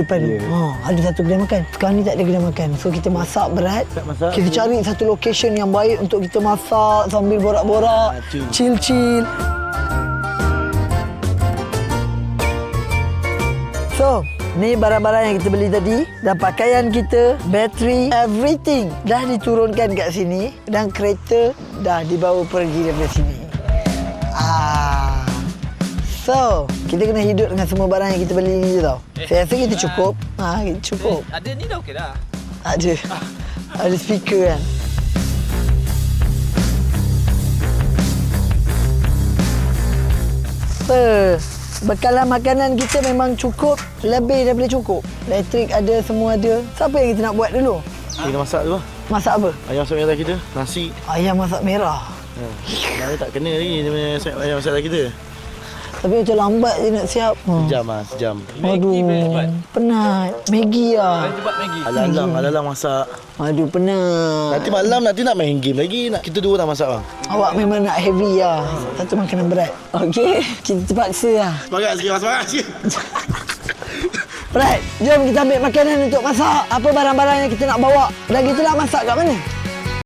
depan Ya. ha, ada satu kedai makan. Sekarang ni tak ada kedai makan. So kita masak berat. Tak masak. Kita cari satu location yang baik untuk kita masak sambil borak-borak. Ah, chill. Chill-chill. So, ni barang-barang yang kita beli tadi dan pakaian kita, bateri, everything dah diturunkan kat sini dan kereta dah dibawa pergi daripada sini. So, kita kena hidup dengan semua barang yang kita beli ni je tau. Saya rasa kita cukup. Ha, kita cukup. Ada ni dah okey dah. Ada. Ada speaker kan. Apa? Bekalan makanan kita memang cukup. Lebih daripada cukup. Elektrik ada, semua ada. Siapa yang kita nak buat dulu? Kita masak tu lah. Masak apa? Ayam masak merah kita. Nasi. Ayam masak merah. Ha. Mana tak kena lagi dia punya masak- ayam masak kita. Tapi macam lambat je nak siap. Hmm. Sejam lah, sejam. Aduh, penat. Maggi lah. Cepat Maggi. Alang-alang, alang masak. Aduh, penat. Nanti malam nanti nak main game lagi. Nak kita dua tak masak bang. Awak memang nak heavy lah. Satu makanan berat. Okey. Kita terpaksa lah. Semangat sikit, semangat sikit. Right, jom kita ambil makanan untuk masak. Apa barang-barang yang kita nak bawa. Dan kita nak masak kat mana?